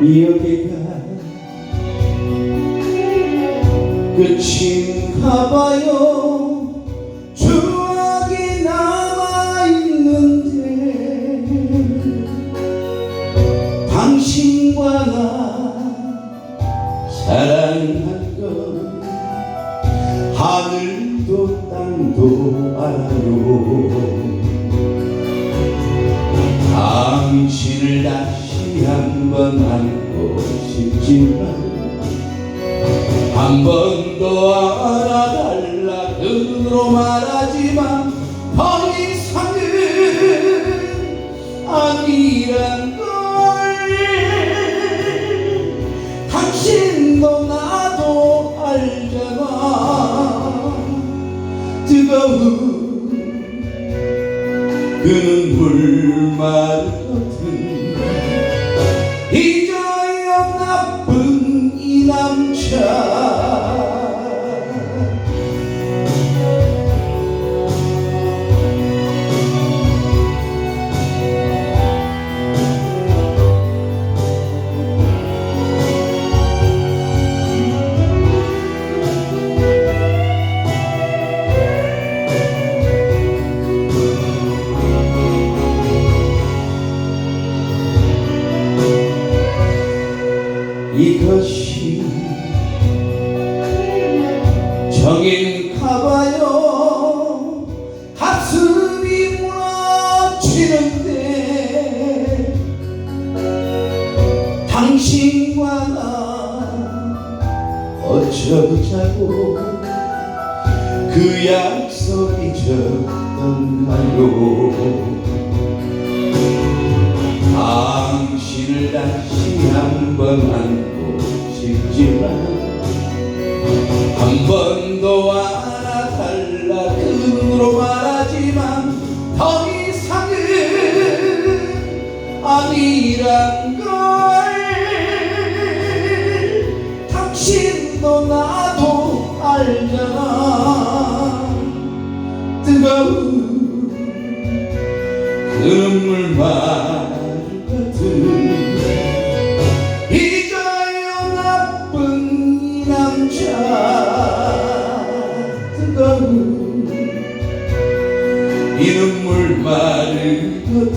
여기가 끝인가 봐요. 추억이 남아있는데 당신과 나 사랑한 건 하늘도 땅도 알아요. 당신을 다시 한번 안고 싶지만 한번더 알아달라 눈으로 말하지만 더 이상은 아니란 걸. 당신도 나도 알잖아. 뜨거운 그 눈물 마 이것이 정인 가 봐요. 가슴이 무너지는데 당신과 나 어쩌자고 그 약속 잊었던가요? 당신을 다시 한번 안고 싶지만 한번더 알아달라 그 눈으로 말하지만 더 이상은 아니란 걸. 당신도 나도 알잖아. 뜨거운 그 눈물 말 이 눈물 말거든